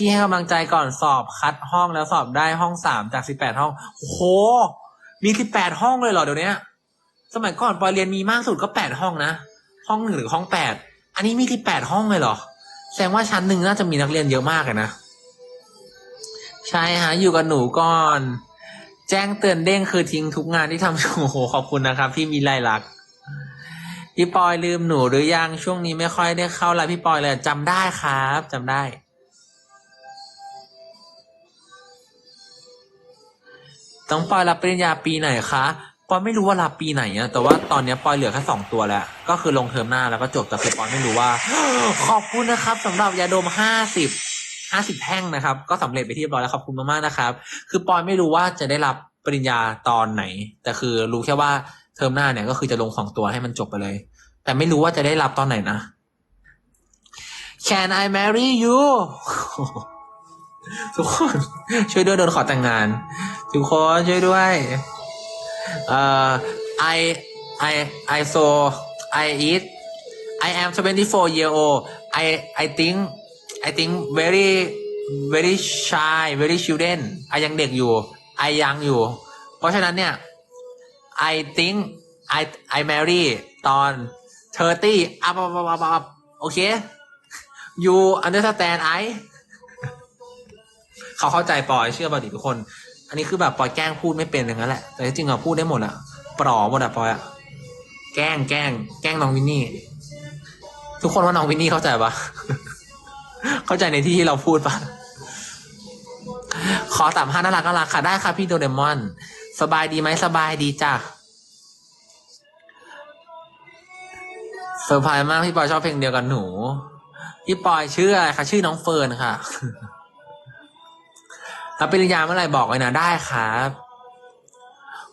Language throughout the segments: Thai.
พี่ให้กำลังใจก่อนสอบคัดห้องแล้วสอบได้ห้องสามจากสิบแปดห้องโอ้โห มีสิบแปดห้องเลยเหรอเดี๋ยวนี้สมัยก่อนปอยเรียนมีมากสุดก็แปดห้องนะ ห้องหนึ่งหรือห้องแปดอันนี้มีที่แปดห้องเลยเหรอ แสดงว่าชั้นหนึ่งน่าจะมีนักเรียนเยอะมากเลยนะ ใช่ฮะ อยู่กับหนูก่อน แจ้งเตือนเด้งคือทิ้งทุกงานที่ทำโอ้โหขอบคุณนะครับ พี่มีไรลักษณ์พี่ปอยลืมหนูหรือยังช่วงนี้ไม่ค่อยได้เข้าไลน์พี่ปอยเลยจำได้ครับจำได้ ต้องปอยรับปริญญาปีไหนคะปอยไม่รู้ว่ารับปีไหนอะแต่ว่าตอนเนี้ยปอยเหลือแค่สองตัวแล้ว ก็คือลงเทอมหน้าแล้วก็จบแต่คือปอยไม่รู้ว่า ขอบคุณนะครับสำหรับยาดมห้าสิบห้าสิบแท่งนะครับ ก็สำเร็จไปที่เรียบร้อยแล้วขอบคุณมากๆนะครับ คือปอยไม่รู้ว่าจะได้รับปริญญาตอนไหน แต่คือรู้แค่ว่าเทอมหน้าเนี่ยก็คือจะลงสองตัวให้มันจบไปเลย แต่ไม่รู้ว่าจะได้รับตอนไหนนะ Can I marry you ทุกคนช่วยด้วยโดนขอแต่งงาน ทุกคนช่วยด้วยเอ่อ I I I so I eat I am 24 year old I I think I think very very shy very children ไอยังเด็กอยู่ไอยังอยู่ เพราะฉะนั้นเนี่ย I think I I marry ตอน30 up up up up up โอเค you understand I เขาเข้าใจปอยเชื่อป่ะดิทุกคน อันนี้คือแบบปอยแกล้งพูดไม่เป็นอย่างนั้นแหละ แต่จริงๆอะพูดได้หมดอะปลอหมดอะปอยอะแกล้งแกล้งแกล้งน้องวินนี่ ทุกคนว่าน้องวินนี่เข้าใจปะเข้าใจในที่ที่เราพูดปะขอสามห้าน่ารักน่ารักค่ะได้ค่ะพี่โดเรมอน สบายดีไหมสบายดีจ้ะเซอร์ไพรส์มากพี่ปอยชอบเพลงเดียวกันหนู พี่ปอยชื่ออะไรคะชื่อน้องเฟิร์นค่ะ รับปริญญาเมื่อไหร่บอกไว้นะได้ครับ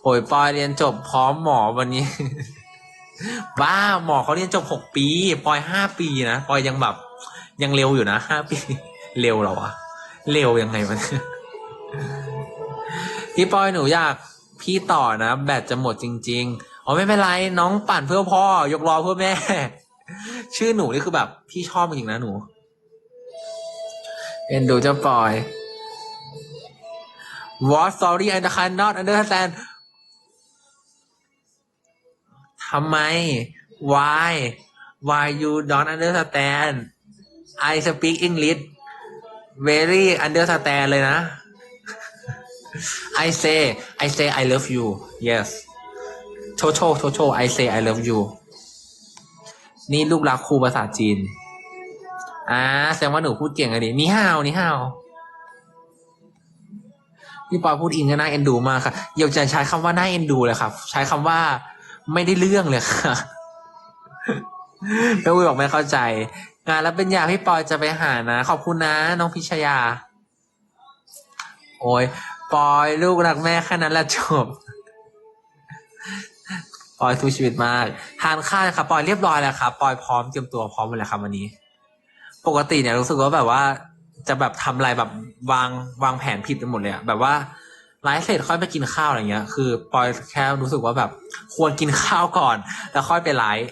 โอ้ยปอยเรียนจบพร้อมหมอวันนี้ บ้าหมอเขาเรียนจบหกปี ปอยห้าปีนะปอยยังแบบ ยังเร็วอยู่นะห้าปี เร็วเหรอวะเร็วยังไงมันพี่ปอยหนูอยากพี่ต่อนะแบตจะหมดจริง ๆอ๋อไม่เป็นไรน้องปั่นเพื่อพ่อ ยกล้อเพื่อแม่ ชื่อหนูนี่คือแบบ พี่ชอบจริงนะหนู เอ็นดูเจ้าปอย What sorry I cannot understand ทำไม Why Why you don't understand I speak English very understand เลยนะ I say I say I love you yes โชโชโชโช I say I love you นี่ลูกรักครูภาษาจีน อ่า แสดงว่าหนูพูดเก่งอะดินี่ฮาว นี่ฮาว พี่ปอยพูดอิงก็น่าเอ็นดูมากค่ะอย่าจะใช้คำว่าน่าเอ็นดูเลยครับ ใช้คำว่าไม่ได้เรื่องเลยค่ะแล้วอุ้ยบอกไม่เข้าใจ งานแล้วเป็นยาพี่ปอยจะไปหานะ ขอบคุณนะ น้องพิชยา โอ้ยปอยลูกรักแม่แค่นั้นแหละจบปอยสู้ชีวิตมากทานข้าวนะครับปอยเรียบร้อยแล้วครับปอยพร้อมเตรียมตัวพร้อมหมดแล้วครับวันนี้ ปกติเนี่ยรู้สึกว่าแบบว่า จะแบบทำอะไรแบบวางวางแผนผิดไปหมดเลยอะแบบว่าไลฟ์เสร็จค่อยไปกินข้าวอะไรเงี้ย คือปอยแค่รู้สึกว่าแบบ ควรกินข้าวก่อน แล้วค่อยไปไลฟ์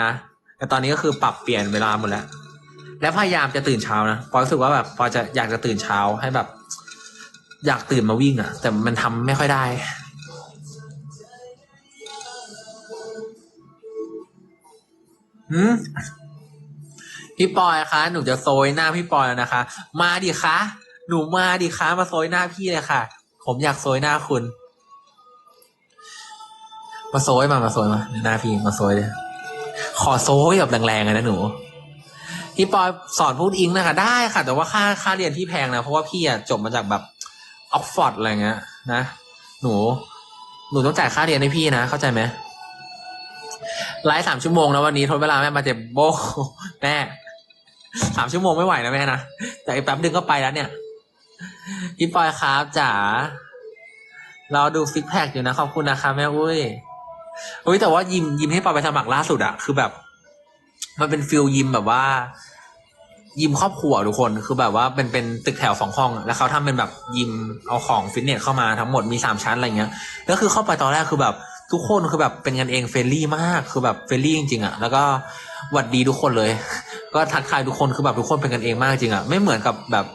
นะแต่ตอนนี้ก็คือปรับเปลี่ยนเวลาหมดแล้ว และพยายามจะตื่นเช้านะปอยรู้สึกว่าแบบปอยจะอยากจะตื่นเช้าให้แบบ อยากตื่นมาวิ่งอะแต่มันทำไม่ค่อยได้หืม พี่ปอยคะหนูจะโซยหน้าพี่ปอยแล้วนะคะ มาดิคะหนูมาดิคะมาโซยหน้าพี่เลยค่ะ ผมอยากโซยหน้าคุณ มาโซยมามาโซยมาหน้าพี่มาโซยเลยขอโซยแบบแรงๆเลยนะหนูพี่ปอยสอนพูดอิงนะคะได้ค่ะ แต่ว่าค่าค่าเรียนพี่แพงนะเพราะว่าพี่อะจบมาจากแบบออกฟอร์ดอะไรเงี้ยนะหนู หนูต้องจ่ายค่าเรียนให้พี่นะเข้าใจไหมไลฟ์สามชั่วโมงนะวันนี้ทนเวลาแม่มาเจ็บโบแม่ สามชั่วโมงไม่ไหวนะแม่นะแต่อีกแป๊บนึงก็ไปแล้วเนี่ยพี่ปอยครับจ๋าเราดูซิกแพคอยู่นะขอบคุณนะคะแม่อุ้ยอุ้ยแต่ว่ายิมยิมให้ปอยไปสมัครล่าสุดอะคือแบบ มันเป็นฟิลยิมแบบว่า ยิมครอบครัวทุกคนคือแบบว่าเป็นเป็นตึกแถวสองห้อง แล้วเขาทำเป็นแบบยิมเอาของฟิตเนสเข้ามาทั้งหมดมีสามชั้นอะไรเงี้ยแล้วคือเข้าไปตอนแรกคือแบบ ทุกคนคือแบบเป็นกันเองเฟรนลี่มากคือแบบเฟรนลี่จริงๆอะแล้วก็หวัดดีทุกคนเลย ก็ทักทายทุกคนคือแบบทุกคนเป็นกันเองมากจริงอะไม่เหมือนกับแบบ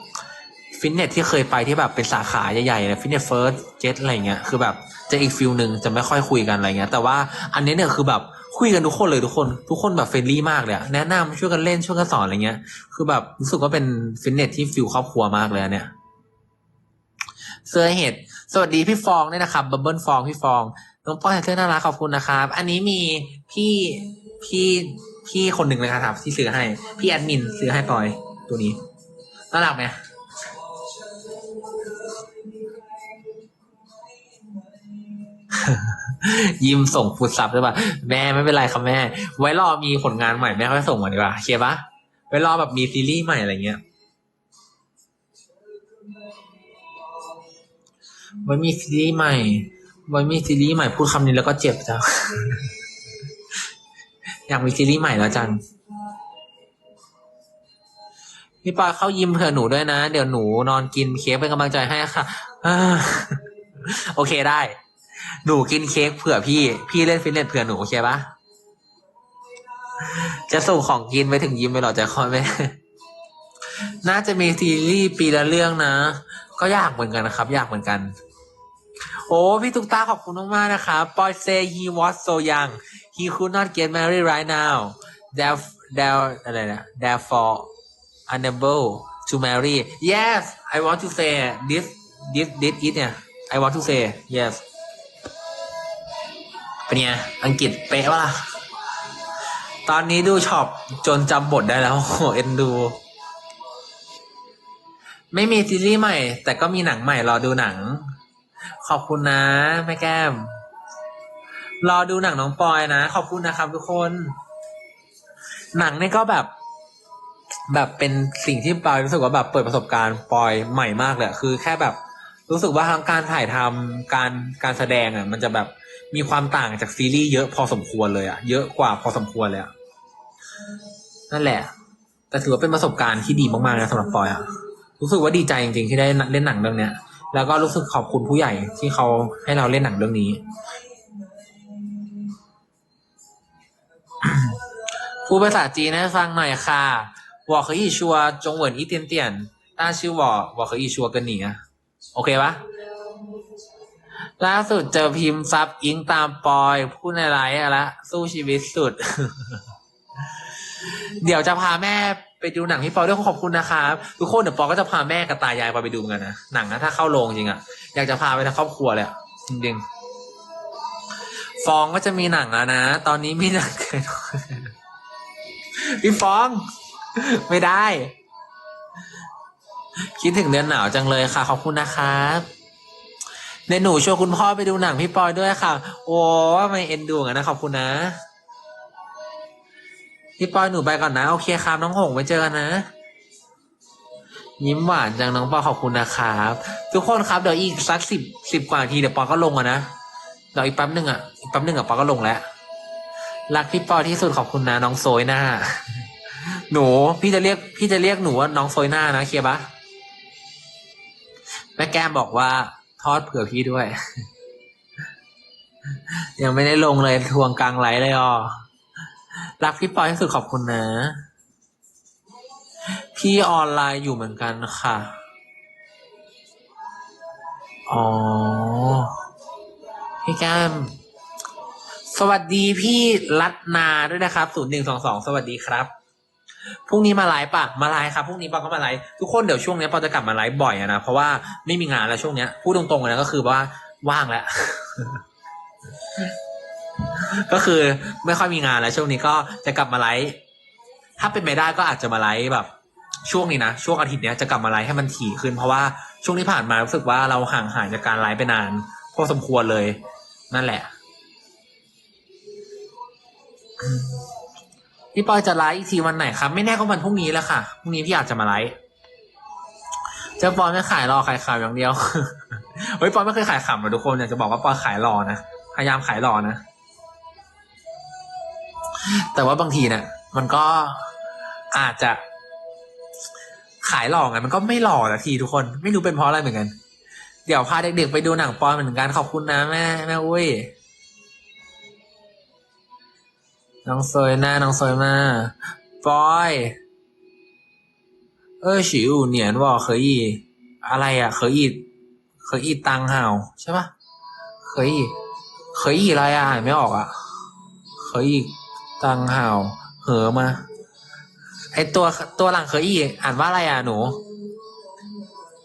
ฟิตเนสที่เคยไปที่แบบเป็นสาขาใหญ่ๆเลยฟิตเนสเฟิร์สเจ็ตอะไรเงี้ยคือแบบจะอีกฟิลหนึ่งจะไม่ค่อยคุยกันอะไรเงี้ยแต่ว่าอันนี้เนี่ยคือแบบคุยกันทุกคนเลยทุกคน ทุกคนแบบเฟรนลี่มากเลยแนะนำช่วยกันเล่นช่วยกันสอนอะไรเงี้ย คือแบบรู้สึกว่าเป็นฟิตเนสที่ฟิลครอบครัวมากเลยเนี่ยเสื้อเห็ดสวัสดีพี่ฟองด้วยนะครับบับเบิลฟองพี่ฟอง น้องป้อยเสื้อน่ารักขอบคุณนะครับ อันนี้มีพี่พี่พี่คนหนึ่งเลยครับ ที่ซื้อให้ พี่แอดมินซื้อให้ปอยตัวนี้น่ารักไหมยิ้มส่งฟุตซับได้ป่ะแม่ไม่เป็นไรครับแม่ ไว้รอมีผลงานใหม่แม่ค่อยส่งมาดีกว่าเคียปะไว้รอแบบมีซีรีส์ใหม่อะไรเงี้ยไว้มีซีรีส์ใหม่ ไว้มีซีรีส์ใหม่พูดคำนี้แล้วก็เจ็บจังอยากมีซีรีส์ใหม่แล้วจังพี่ปอยเข้ายิมเผื่อหนูด้วยนะ เดี๋ยวหนูนอนกินเค้กเป็นกำลังใจให้ค่ะโอเคได้ หนูกินเค้กเผื่อพี่ พี่เล่นฟิตเนสเผื่อหนูโอเคปะจะส่งของกินไปถึงยิมไปหรอใจคอยไหมน่าจะมีซีรีส์ปีละเรื่องนะ ก็อยากเหมือนกันนะครับ อยากเหมือนกัน โอ้พี่ตุ๊กตาขอบคุณมากๆนะครับปอย say he was so young he could not get married right now there there อะไรนะ therefore unable to marry yes I want to say this this this it เนี่ย I want to say yes เป็นไงอังกฤษเป๊ะวะล่ะ ตอนนี้ดูช็อปจนจำบทได้แล้วโอ้โหเอ็นดู ไม่มีซีรีส์ใหม่ แต่ก็มีหนังใหม่รอดูหนัง ขอบคุณนะแม่แก้ม รอดูหนังน้องปอยนะ ขอบคุณนะครับทุกคน หนังนี่ก็แบบ แบบเป็นสิ่งที่ปอยรู้สึกว่าแบบเปิดประสบการณ์ปอยใหม่มากเลยคือแค่แบบ รู้สึกว่าทางการถ่ายทำการการแสดงอะ มันจะแบบมีความต่างจากซีรีส์เยอะพอสมควรเลยอะเยอะกว่าพอสมควรเลยอะนั่นแหละ แต่ถือว่าเป็นประสบการณ์ที่ดีมากๆนะสำหรับปอยอะรู้สึกว่าดีใจจริงๆที่ได้เล่นหนังเรื่องเนี้ย แล้วก็รู้สึกขอบคุณผู้ใหญ่ที่เขาให้เราเล่นหนังเรื่องนี้ ผู้ภาษาจีนให้ฟังหน่อยค่ะวอเคอีชัวจงเหวินอีเตียนเตียนต้าชื่อวอวอเคอีชัวกันหนีโอเคปะล่าสุดเจอพิมพ์ซับอิงตามปอยพูดในไลฟ์อะละสู้ชีวิตสุด เดี๋ยวจะพาแม่ ไปดูหนังพี่ปอยด้วยขอบคุณนะครับทุกคนเดี๋ยวปอยก็จะพาแม่กับตายายปไปดูนกันนะหนังนะถ้าเข้าโรงจริงอะอยากจะพาไปทั้งครอบครัวเลยจริงๆฟองก็จะมีหนังแล้วนะ ตอนนี้มีหนังพี่ฟอง ไม่ได้ คิดถึงเดือนหนาวจังเลยค่ะ ขอบคุณนะครับในหนูชวนคุณพ่อไปดูหนังพี่ปอยด้วยค่ะ โอ้ไม่เอ็นดูกันนะขอบคุณนะ พี่ปอยหนูไปก่อนนะ โอเคครับน้องหงไปเจอกันนะ ยิ้มหวานจังน้องปอยขอบคุณนะครับ ทุกคนครับเดี๋ยวอีกสักสิบสิบกว่านาทีเดี๋ยวปอก็ลงอะนะเดี๋ยวอีกแป๊บหนึ่งอะอีกแป๊บหนึ่งอะปอยก็ลงแล้วรักพี่ปอยที่สุดขอบคุณนะน้องโซยหน้า หนูพี่จะเรียกพี่จะเรียกหนูว่าน้องโซยหน้านะเคลียร์ปะแม่แก้มบอกว่าทอดเผื่อพี่ด้วย ยังไม่ได้ลงเลยทวงกลางไหลเลยอ่อ รักพี่ปอยที่สุดขอบคุณนะ พี่ออนไลน์อยู่เหมือนกันค่ะ อ๋อ พี่แก้ม สวัสดีพี่รัตนาด้วยนะครับศูนย์หนึ่งสองสองสวัสดีครับพรุ่งนี้มาไลฟ์ปะมาไลฟ์ครับพรุ่งนี้ปอก็มาไลฟ์ทุกคนเดี๋ยวช่วงนี้ปอจะกลับมาไลฟ์บ่อยนะเพราะว่าไม่มีงานแล้วช่วงเนี้ยพูดตรงๆนะก็คือว่าว่างแล้ว ก็คือไม่ค่อยมีงานแล้ว ช่วงนี้ก็จะกลับมาไลฟ์ถ้าเป็นไปได้ก็อาจจะมาไลฟ์แบบ ช่วงนี้นะช่วงอาทิตย์เนี้ยจะกลับมาไลฟ์ให้มันถี่ขึ้น เพราะว่าช่วงที่ผ่านมารู้สึกว่าเราห่างหายจากการไลฟ์ไปนานพอสมควรเลย นั่นแหละพี่ปอยจะไลฟ์อีกทีวันไหนครับ ไม่แน่ก็วันพรุ่งนี้แหล้วค่ะพรุ่งนี้พี่อาจจะมาไลฟ์เจ้าปอยไม่ขายรอขายขำอย่างเดียวเฮ้ยปอยไม่เคยขายขำนะทุกคนอยากจะบอกว่าปอยขายรอนะพยายามขายรอนะ แต่ว่าบางทีเนี่ยมันก็อาจจะขายหล่อไงมันก็ไม่หล่อนะทีทุกคนไม่รู้เป็นเพราะอะไรเหมือนกัน เดี๋ยวพาเด็กๆไปดูหนังปอยเหมือนกันขอบคุณนะแม่แม่อุ้ยน้องซอยหน้าน้องซอยมาปอยเออสิวเหนียนว่าเคยอีอะไรอะ เคยอีเคยอีตังห่าวใช่ปะเคยอีเคยอีอะไรอะอ่านไม่ออกอะเคยอี ตังห่าวเหอมา ไอตัวตัวหลังเคยอีอ่านว่าอะไรอะหนู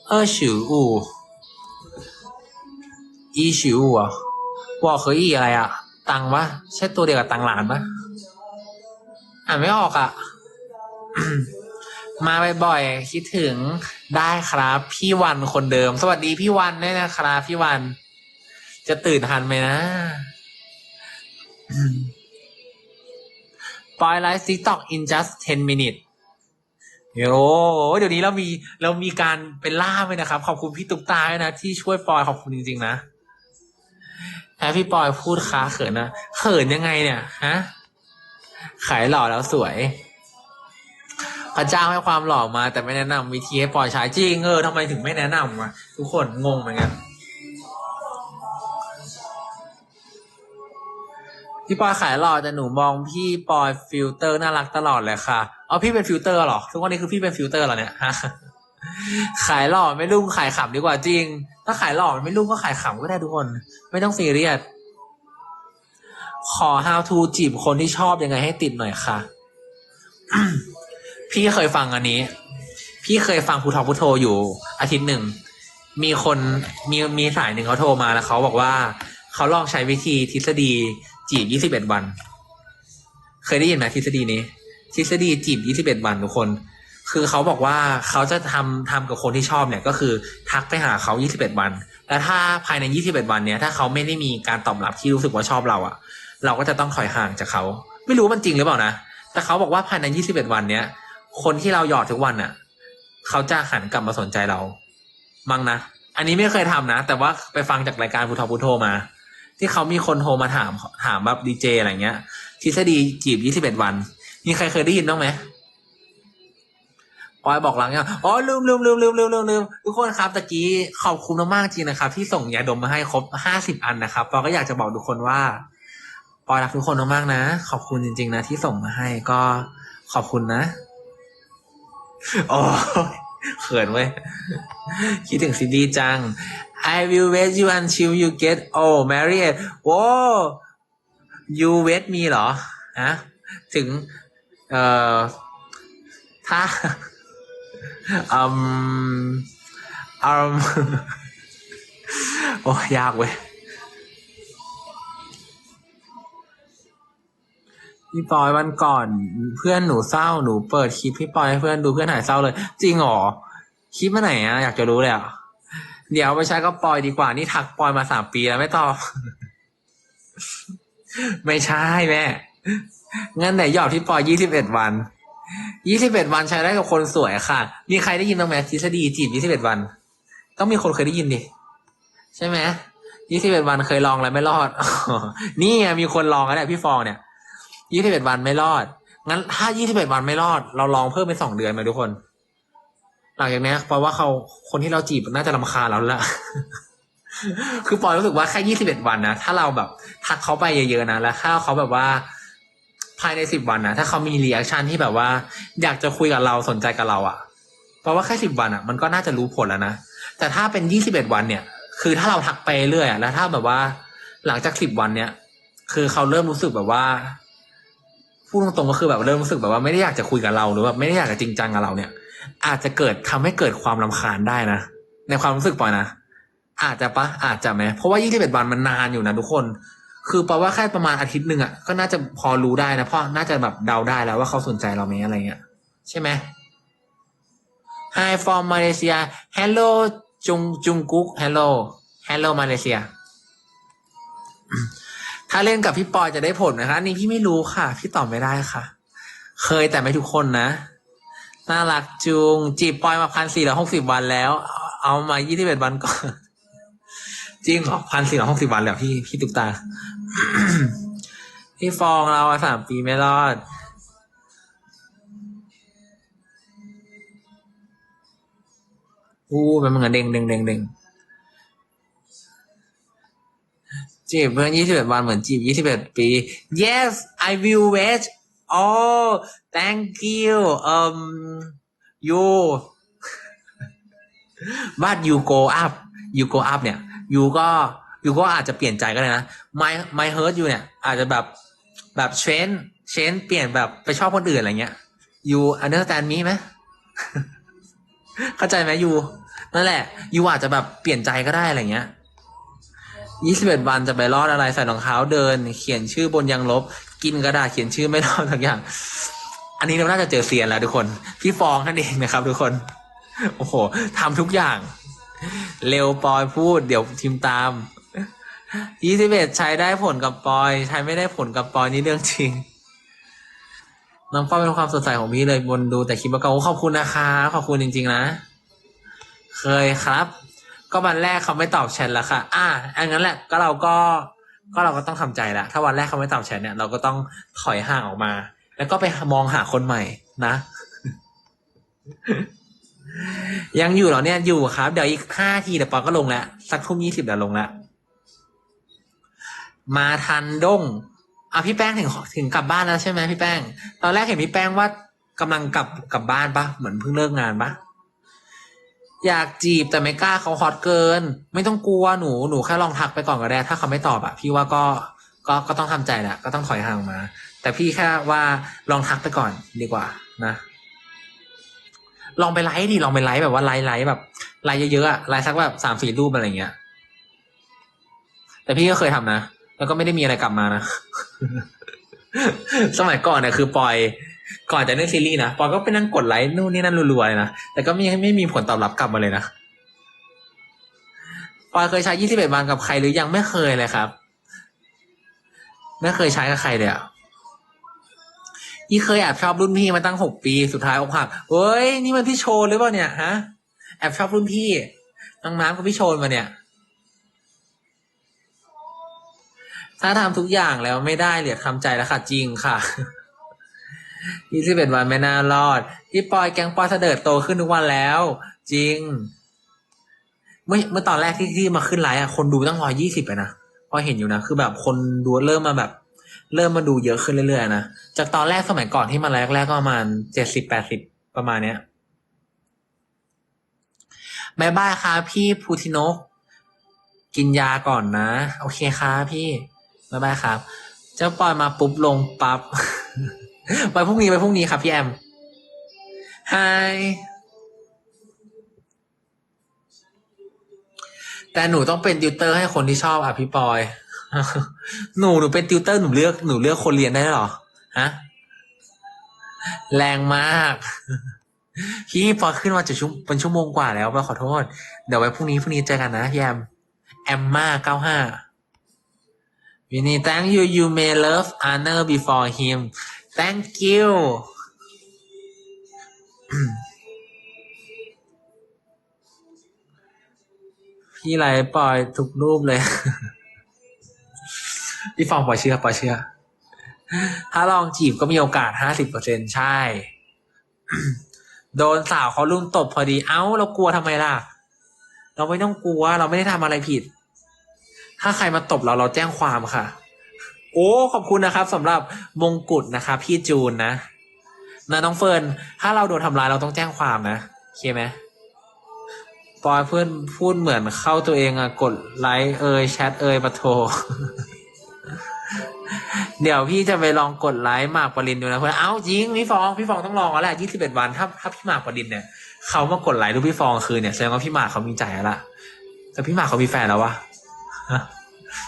เออสิวอูอีสิวอะว่าเคยอีอะไรอะ ตังปะใช่ตัวเดียวกับตังหลานปะอ่านไม่ออกอะ มาบ่อยๆคิดถึงได้ครับ พี่วันคนเดิม สวัสดีพี่วันด้วยนะครับพี่วัน จะตื่นทันไหมนะ ปอยไลฟ์ TikTok in just 10 minutes โอ้เดี๋ยวนี้เรามีเรามีการเป็นล่ามเลยนะครับ ขอบคุณพี่ตุ๊กตาด้วยนะ ที่ช่วยปอยขอบคุณจริง ๆ นะแพ้พี่ปอยพูดค้าเขินนะเขินยังไงเนี่ยฮะขายหล่อแล้วสวยพระเจ้าให้ความหล่อมา แต่ไม่แนะนำวิธีให้ปล่อยใช้จริงเออทำไมถึงไม่แนะนำวะทุกคนงงเหมือนกัน พี่ปอยขายหล่อแต่หนูมองพี่ปอยฟิลเตอร์น่ารักตลอดเลยค่ะเอาพี่เป็นฟิลเตอร์หรอทุกวันนี้คือพี่เป็นฟิลเตอร์เหรอเนี่ยขายหล่อไม่รุ่งขายขำดีกว่าจริง ถ้าขายหล่อไม่รุ่งก็ขายขำก็ได้ทุกคน ไม่ต้องซีเรียสขอ how to จีบคนที่ชอบยังไงให้ติดหน่อยค่ะ พี่เคยฟังอันนี้ พี่เคยฟังพุทธพุทโธอยู่อาทิตย์หนึ่ง มีคนมีมีสายหนึ่งเขาโทรมาแล้วเขาบอกว่า เขาลองใช้วิธีทฤษฎี จีบ21วัน เคยได้ยินไหมทฤษฎีนี้ ทฤษฎีจีบ21วันทุกคน คือเขาบอกว่าเขาจะทำทำกับคนที่ชอบเนี่ย ก็คือทักไปหาเขา21วัน แล้วถ้าภายใน21วันเนี้ยถ้าเขาไม่ได้มีการตอบรับที่รู้สึกว่าชอบเราอะเราก็จะต้องถอยห่างจากเขา ไม่รู้มันจริงหรือเปล่านะ แต่เขาบอกว่าภายใน21วันเนี้ยคนที่เราหยอดทุกวันน่ะเขาจะหันกลับมาสนใจเรา มั้งนะ อันนี้ไม่เคยทำนะ แต่ว่าไปฟังจากรายการพุทธพุทโธมา ที่เขามีคนโทรมาถามถามแบบดีเจอะไรเงี้ย ทฤษฎีจีบ21วัน มีใครเคยได้ยินบ้างไหมปอยบอกหลังเนี่ยอ๋อลืมลืมลืมลืมลืมลืมลืมทุกคนครับตะกี้ขอบคุณมากๆจริงนะครับ ที่ส่งยาดมมาให้ครบ50อันนะครับปอยก็อยากจะบอกทุกคนว่าปอยรักทุกคนมากๆนะ ขอบคุณจริง ๆ นะที่ส่งมาให้ก็ขอบคุณนะโอ้ย เขินเว้ย คิดถึงซินดี้จัง I will wait you until you get oh married โว้ you wait me เหรอฮะถึง เอ่อ ถ้าอืมอืมโอ้ยยากเว้ย พี่ปอยวันก่อน เพื่อนหนูเศร้าหนูเปิดคลิปพี่ปอยให้เพื่อนดูเพื่อนหายเศร้าเลย จริงเหรอคลิปมาไหนอะอยากจะรู้เลยอะเดี๋ยวไปใช้ก็ปอยดีกว่านี่ทักปอยมาสามปีแล้วไม่ตอบไม่ใช่แม่งั้นไหนหยอดพี่ปอยยี่สิบเอ็ดวันยี่สิบเอ็ดวันใช้ได้กับคนสวยค่ะ มีใครได้ยินบ้างไหมทฤษฎีจีบยี่สิบเอ็ดวัน ต้องมีคนเคยได้ยินดิ ใช่ไหมยี่สิบเอ็ดวันเคยลองแล้วไม่รอด นี่มีคนลองแล้วเนี่ยพี่ฟองเนี่ย ยี่สิบเอ็ดวันไม่รอด งั้นถ้ายี่สิบเอ็ดวันไม่รอด เราลองเพิ่มเป็นสองเดือนไหมทุกคน หลังจากนี้เพราะว่าเขาคนที่เราจีบน่าจะรำคาญเราแล้วละคือปอยรู้สึกว่าแค่ยี่สิบเอ็ดวันนะถ้าเราแบบทักเขาไปเยอะๆนะแล้วถ้าเขาแบบว่าภายในสิบวันนะถ้าเขามีรีแอคชั่นที่แบบว่า อยากจะคุยกับเราสนใจกับเราอะ่ะเพราะว่าแค่สิบวันอะ่ะ มันก็น่าจะรู้ผลแล้วนะแต่ถ้าเป็นยี่สิบเอ็ดวันเนี่ย คือถ้าเราทักไปเรื่อยแล้วถ้าแบบว่า หลังจากสิบวันเนี่ย คือเขาเริ่มรู้สึกแบบว่า พูดตรงๆก็คือแบบเริ่มรู้สึกแบบว่าไม่ได้อยากจะคุยกับเราหรือแบบไม่ได้อยากจะจริงจังกับเราเนี่ย อาจจะเกิดทำให้เกิดความรำคาญได้นะ ในความรู้สึกปอยนะ อาจจะปะอาจจะไหมเพราะว่า21วันมันนานอยู่นะทุกคน คือแปลว่าแค่ประมาณอาทิตย์หนึ่งอะก็น่าจะพอรู้ได้นะเพราะน่าจะแบบเดาได้แล้วว่าเขาสนใจเราไหมอะไรเงี้ยใช่ไหม Hi from Malaysia Hello จุงจุงกุ๊ก Hello Hello Malaysia ถ้าเล่นกับพี่ปอยจะได้ผลนะคะอันนี่พี่ไม่รู้ค่ะ พี่ตอบไม่ได้ค่ะ เคยแต่ไม่ทุกคนนะ น่ารักจุง จีบปอยมาพันสี่ร้อยหกสิบวันแล้ว เอามายี่สิบเอ็ดวันก่อน จริงเหรอพันสี่ร้อยหกสิบวันแล้วพี่พี่ตุ๊กตา พี่ฟองเราสามปีไม่รอดอู้เป็นเหมึงอะเด้งเด้งเด้งเด้ง จีบเพื่อนยี่สิบเอ็ดวันเหมือนจีบยี่สิบเอ็ดปี yes I will wait oh thank you um you but you go up you go up เนี่ย you ก็ you ก็อาจจะเปลี่ยนใจก็ได้นะ my my hurt you เนี่ย อาจจะแบบแบบเชนเชนเปลี่ยนแบบไปชอบคนอื่นอะไรเงี้ย you understand me ไหมเข้าใจไหม you นั่นแหละ you อาจจะแบบเปลี่ยนใจก็ได้อะไรเงี้ย ยี่สิบเอ็ดวันจะไปรอดอะไรใส่รองเท้าเดิน เขียนชื่อบนยางลบ กินกระดาษเขียนชื่อไม่รอดทุกอย่าง อันนี้เราน่าจะเจอเซียนแล้วทุกคนพี่ฟองนั่นเองนะครับ ทุกคนโอ้โหทำทุกอย่าง เร็วปอยพูด เดี๋ยวทีมตามยี่สิบเอ็ดใช้ได้ผลกับปอย ใช้ไม่ได้ผลกับปอยนี่เรื่องจริงน้องปอยเป็นความสดใสของพี่เลยบนดูแต่คลิปประกอบขอบคุณนะคะขอบคุณจริง ๆ นะ เคยครับ ก็วันแรกเขาไม่ตอบแชทแล้วค่ะ อ่าอันนั้นแหละก็เราก็ก็เราก็ต้องทำใจละถ้าวันแรกเขาไม่ตอบแชทเนี่ยเราก็ต้องถอยห่างออกมา แล้วก็ไปมองหาคนใหม่นะ ยังอยู่เหรอเนี่ยอยู่ครับ เดี๋ยวอีกห้าทีเดี๋ยวปอก็ลงแล้วสักทุ่มยี่สิบเดี๋ยวลงแล้วมาทันด้งอะพี่แป้งถึงถึงกลับบ้านแล้วใช่ไหมพี่แป้ง ตอนแรกเห็นพี่แป้งว่ากำลังกลับกลับบ้านปะเหมือนเพิ่งเลิกงานปะ อยากจีบแต่ไม่กล้าเขาฮอตเกิน ไม่ต้องกลัวหนูหนูแค่ลองทักไปก่อนก็ได้ถ้าเขาไม่ตอบอะพี่ว่าก็ก็ก็ต้องทำใจแหละก็ต้องถอยห่างมา แต่พี่แค่ว่าลองทักไปก่อนดีกว่า นะ ลองไปไลฟ์ดิลองไปไลฟ์แบบว่าไลฟ์ไลฟ์แบบไลฟ์เยอะๆอะไลฟ์สักแบบสามสี่รูปอะไรเงี้ย แต่พี่ก็เคยทำนะแล้วก็ไม่ได้มีอะไรกลับมานะ สมัยก่อนเนี่ยคือปล่อย ก่อนจะเล่นซีรีส์นะปอก็ไปนั่งกดไลค์นู่นนี่นั่นรัวๆเลยนะแต่ก็ไม่ไม่มีผลตอบรับกลับมาเลยนะปอเคยใช้21วันกับใครหรือยังไม่เคยเลยครับ ไม่เคยใช้กับใครเลยอะยี่เคยแอบชอบรุ่นพี่มาตั้งหกปีสุดท้ายอกหักเฮ้ยนี่มันพี่โชนหรือเปล่าเนี่ยฮะแอบชอบรุ่นพี่น้องน้ำกับพี่โชนมาเนี่ย ถ้าทำทุกอย่างแล้วไม่ได้เหลือทำใจแล้วค่ะจริงค่ะ ยี่สิบเอ็ดวันไม่น่ารอดพี่ปอยแกงปอยเสดิร์ดโตขึ้นทุกวันแล้ว จริง เมื่อเมื่อตอนแรกที่ที่มาขึ้นไลฟ์อะคนดูตั้งร้อยยี่สิบนะพอเห็นอยู่นะคือแบบคนดูเริ่มมาแบบ เริ่มมาดูเยอะขึ้นเรื่อยๆนะจากตอนแรกสมัยก่อนที่มาแรกๆก็ประมาณเจ็ดสิบแปดสิบประมาณเนี้ยบายบายค่ะพี่พูทินก กินยาก่อนนะ โอเคค่ะพี่บายบายครับ เจ้าปอยมาปุ๊บลงปั๊บ ไปพรุ่งนี้ไปพรุ่งนี้ครับพี่แอม Hi แต่หนูต้องเป็นติวเตอร์ให้คนที่ชอบอะพี่ปอย หนูหนูเป็นติวเตอร์หนูเลือกหนูเลือกคนเรียนได้เหรอฮะแรงมาก พี่ปอยขึ้นมาจะชั่วเป็นชั่วโมงกว่าแล้วปขอโทษ เดี๋ยวไว้พรุ่งนี้พรุ่งนี้เจอกันนะพี่แอมแอมมาเก้าห้าวินี่ thank you you may love honor before him thank you พี่ไลปล่อยทุกรูปเลย พี่ฟองปล่อยเชื่อปล่อยเชื่อ ถ้าลองจีบก็มีโอกาสห้าสิบเปอร์เซ็นใช่ โดนสาวเขาลุ่มตบพอดี เอ้า เรากลัวทำไมล่ะ เราไม่ต้องกลัว เราไม่ได้ทำอะไรผิด ถ้าใครมาตบเราเราแจ้งความค่ะ โอ้ขอบคุณนะครับสำหรับมงกุฎนะคะพี่จูนนะนะน้องเฟิร์นถ้าเราโดนทำร้ายเราต้องแจ้งความนะโอเคไหมปอยเพื่อนพูดเหมือนเข้าตัวเองอะกดไลค์เอยแชทเอยปะโท เดี๋ยวพี่จะไปลองกดไลค์หมากปรินดูนะเพื่อนเอ้าจริงพี่ฟองพี่ฟองต้องลองแล้วแหละยี่สิบเอ็ดวันถ้าถ้าพี่หมากปรินเนี่ยเขามากดไลค์รูปพี่ฟองคืนเนี่ยแสดงว่าพี่หมากเขามีใจแล้วล่ะแต่พี่หมากเขามีแฟนแล้ววะฮะ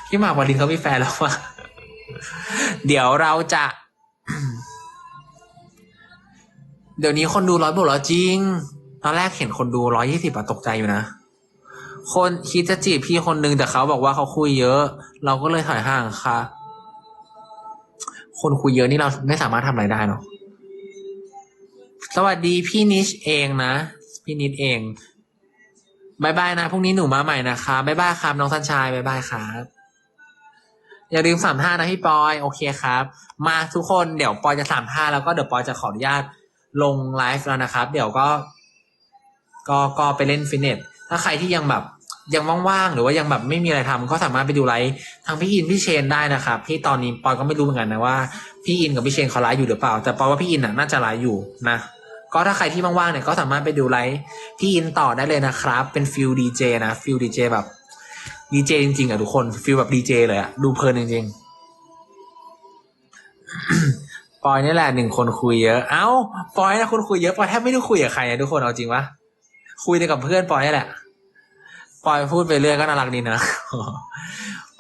พี่หมากปรินเขามีแฟนแล้ววะ เดี๋ยวเราจะ เดี๋ยวนี้คนดูร้อยบวกร้อยจริง ตอนแรกเห็นคนดูร้อยยี่สิบอะตกใจอยู่นะ คนคิดจะจีบพี่คนนึงแต่เขาบอกว่าเขาคุยเยอะ เราก็เลยถอยห่างค่ะ คนคุยเยอะนี่เราไม่สามารถทำอะไรได้เนาะสวัสดีพี่นิชเองนะ พี่นิชเองบายบายนะพรุ่งนี้หนูมาใหม่นะคะบายบายครับน้องสันชายบายบายครับ อย่าลืมสามห้านะพี่ปอยโอเคครับ มาทุกคนเดี๋ยวปอยจะสามห้าแล้วก็เดี๋ยวปอยจะขออนุญาตลงไลฟ์แล้วนะครับ เดี๋ยวก็ ก็ก็ไปเล่นฟิตเนสถ้าใครที่ยังแบบยังว่างๆหรือว่ายังแบบไม่มีอะไรทำก็สามารถไปดูไลฟ์ทางพี่อินพี่เชนได้นะครับที่ตอนนี้ปอยก็ไม่รู้เหมือนกันนะว่าพี่อินกับพี่เชนเขาไลฟ์อยู่หรือเปล่า แต่ปอยว่าพี่อินน่ะน่าจะไลฟ์อยู่นะ ก็ถ้าใครที่ว่างๆเนี่ยก็สามารถไปดูไลฟ์พี่อินต่อได้เลยนะครับ เป็นฟิลดีเจนะฟิลดีเจแบบ ดีเจจริงๆอะทุกคนฟิลแบบดีเจเลยอะดูเพลินจริงๆปอยนี่แหละหนึ่งคนคุยเยอะ เอ้าปอยนะคนคุยเยอะปอยแทบไม่ได้คุยกับใครอะทุกคนเอาจริงปะคุยแต่กับเพื่อนปอยนี่แหละปอยพูดไปเรื่อยก็น่ารักดีนะ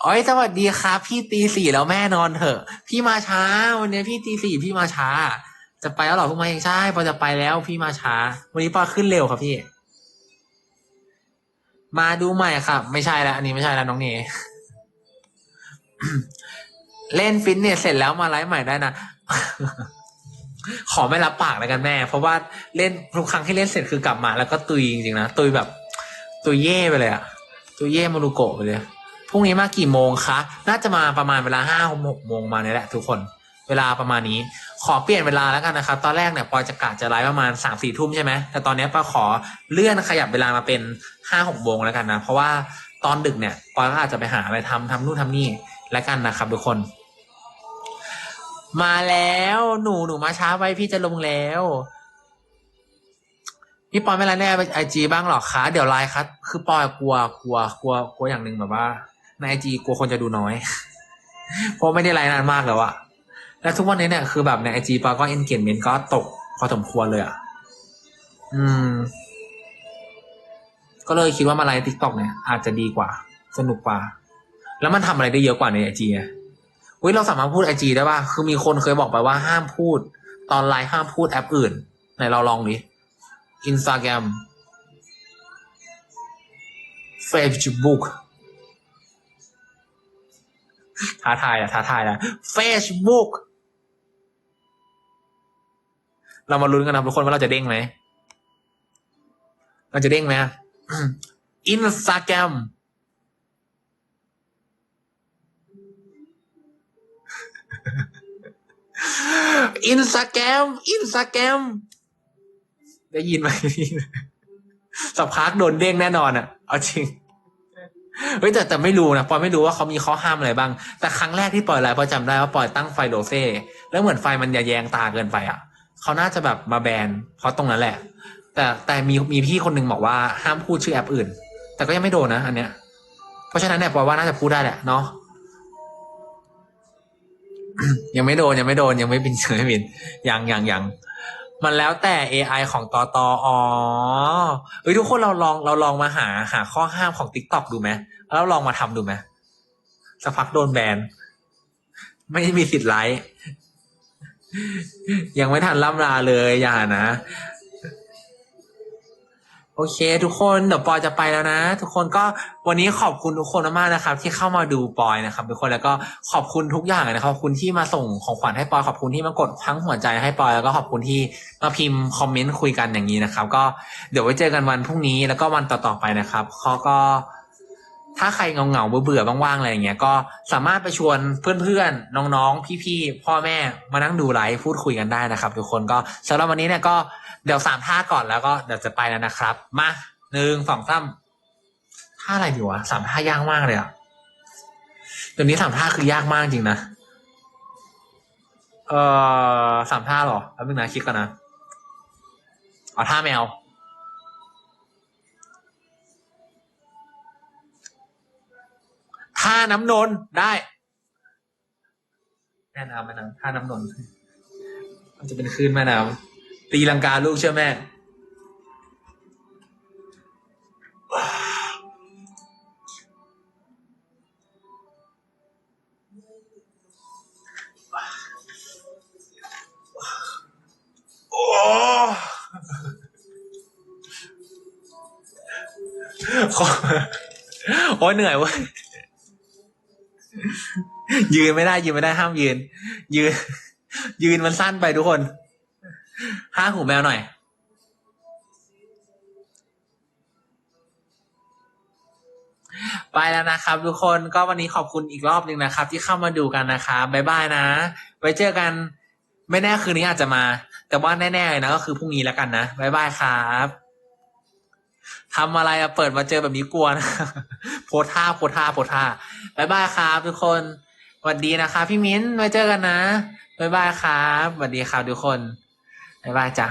อ๋อยสวัสดีครับ พี่ตีสี่แล้วแม่นอนเถอะ พี่มาช้า วันนี้พี่ตีสี่พี่มาช้า จะไปแล้วหรอเพิ่มาเองใช่ปอยจะไปแล้วพี่มาช้า วันนี้ปอยขึ้นเร็วครับพี่ มาดูใหม่ครับ ไม่ใช่แล้วอันนี้ไม่ใช่แล้วน้องเนเล่นฟิตเนสเสร็จแล้วมาไลฟ์ใหม่ได้นะขอไม่รับปากแล้วกันแม่ เพราะว่าเล่นทุกครั้งที่เล่นเสร็จคือกลับมา แล้วก็ตุยจริงๆนะตุยแบบ ตุยเย่ไปเลยอะตุยเย่มารุโกะไปเลยพรุ่งนี้มากี่โมงคะ น่าจะมาประมาณเวลาห้าหกโมงมาเนี่ยแหละทุกคน เวลาประมาณนี้ ขอเปลี่ยนเวลาแล้วกันนะครับ ตอนแรกเนี่ยปอยจะกะจะไลฟ์ประมาณสามสี่ทุ่มใช่ไหมแต่ตอนนี้ปอยขอเลื่อนขยับเวลามาเป็นห้าหกโมงแล้วกันนะ เพราะว่าตอนดึกเนี่ยปอยก็อาจจะไปหาอะไรทำทำนู่นทำนี่แล้วกันนะครับทุกคน มาแล้วหนูหนูมาช้าไปพี่จะลงแล้วพี่ปอยไม่ไลน์แน่ไอจีบ้างหรอคะเดี๋ยวไลน์ครับคือปอยกลัวกลัวกลัวกลัวอย่างหนึ่งแบบว่า ในไอจีกลัวคนจะดูน้อย เพราะไม่ได้ไลน์นานมากแล้วอะ แล้วทุกวันนี้เนี่ยคือแบบในไอจีปอก็เอนเกจเมนต์ก็ตกพอสมควรเลยอะ อืม ก็เลยคิดว่ามาไลน์ทิกตอกเนี่ย อาจจะดีกว่า สนุกกว่า แล้วมันทำอะไรได้เยอะกว่าในไอจีไงเฮ้ยเราสามารถพูดไอจีได้ป่ะ คือมีคนเคยบอกไปว่าห้ามพูด ตอนไลน์ห้ามพูดแอปอื่นไหนเราลองดิ Instagram Facebook ท้าทายอะท้าทายอะ Facebook เรามาลุ้นกันนะทุกคนว่าเราจะเด้งไหมเราจะเด้งไหม Instagram อินสตาแกรมอินสตาแกรมได้ยินไหมสักพักโดนเด้งแน่นอนอะ เอาจริงเฮ้ยแต่แต่ไม่รู้นะปอยไม่รู้ว่าเขามีข้อห้ามอะไรบ้าง แต่ครั้งแรกที่ปล่อยไลฟ์ปอยจำได้ว่าปอยตั้งไฟโดเซ่แล้วเหมือนไฟมันแยงตาเกินไปอะ เขาน่าจะแบบมาแบนเพราะตรงนั้นแหละ แต่แต่มีมีพี่คนหนึ่งบอกว่าห้ามพูดชื่อแอปอื่น แต่ก็ยังไม่โดนนะ อันเนี้ย เพราะฉะนั้นเนี่ยปอว่าน่าจะพูดได้แหละเนาะยังไม่โดนยังไม่โดนยังไม่บินยังไม่บินยังยังยังมันแล้วแต่ AI ของตอตออ๋อเฮ้ยทุกคนเราลองเราลองมาหาหาข้อห้ามของ Tik t o อกดูไหมแล้วลองมาทำดูไหมสักพักโดนแบน ไม่มีสิทธิ์ไลฟ์ ยังไม่ทันล่ำลาเลยอย่านะ โอเค ทุกคนเดี๋ยวปอยจะไปแล้วนะ ทุกคนก็วันนี้ขอบคุณทุกคนมากๆนะครับ ที่เข้ามาดูปอยนะครับ ทุกคนแล้วก็ขอบคุณทุกอย่างนะครับขอบคุณที่มาส่งของขวัญให้ปอยขอบคุณที่มากดทั้งหัวใจให้ปอยแล้วก็ขอบคุณที่มาพิมพ์คอมเมนต์คุยกันอย่างนี้นะครับ ก็เดี๋ยวไว้เจอกันวันพรุ่งนี้แล้วก็วันต่อๆไปนะครับเขาก็ ถ้าใครเงาเงาๆเบื่อๆว่างๆอะไรอย่างเงี้ยก็สามารถไปชวนเพื่อนๆ น้องๆ พี่ๆ พ่อแม่มานั่งดูไลฟ์พูดคุยกันได้นะครับ ทุกคนก็สำหรับวันนี้เนี่ยก็เดี๋ยวสามท่าก่อนแล้วก็เดี๋ยวจะไปแล้วนะครับ มาหนึ่งสองสามท่าอะไรดีวะสามท่ายากมากเลยอะเดี๋ยวนี้สามท่าคือยากมากจริงนะเออสามท่าหรอแป๊บนึงนะคิดก่อนนะเอาท่าแมว ท่าน้ำนนได้แม่น้ำแม่น้ำท่าน้ำนนมันจะเป็นคลื่นแม่น้ำตีลังกาลูกเชื่อแม่โอ้โอ้ยเหนื่อยเว้ย ยืนไม่ได้ ยืนไม่ได้ห้ามยืน ยืน ยืนมันสั้นไปทุกคนห้าหูแมวหน่อย ไปแล้วนะครับ ทุกคนก็วันนี้ขอบคุณอีกรอบหนึ่งนะครับ ที่เข้ามาดูกันนะครับบ๊ายบายนะ ไว้เจอกัน ไม่แน่คืนนี้อาจจะมา แต่ว่าแน่ๆเลยนะก็คือพรุ่งนี้แล้วกันนะบ๊ายบายครับ ทำอะไรอะเปิดมาเจอแบบนี้กลัวนะโพท่าโพท่าโพท่าบายบายครับทุกคนสวัสดีนะคะพี่มิ้นไว้เจอกันนะบายบายครับสวัสดีครับทุกคนบายบายจ้ะ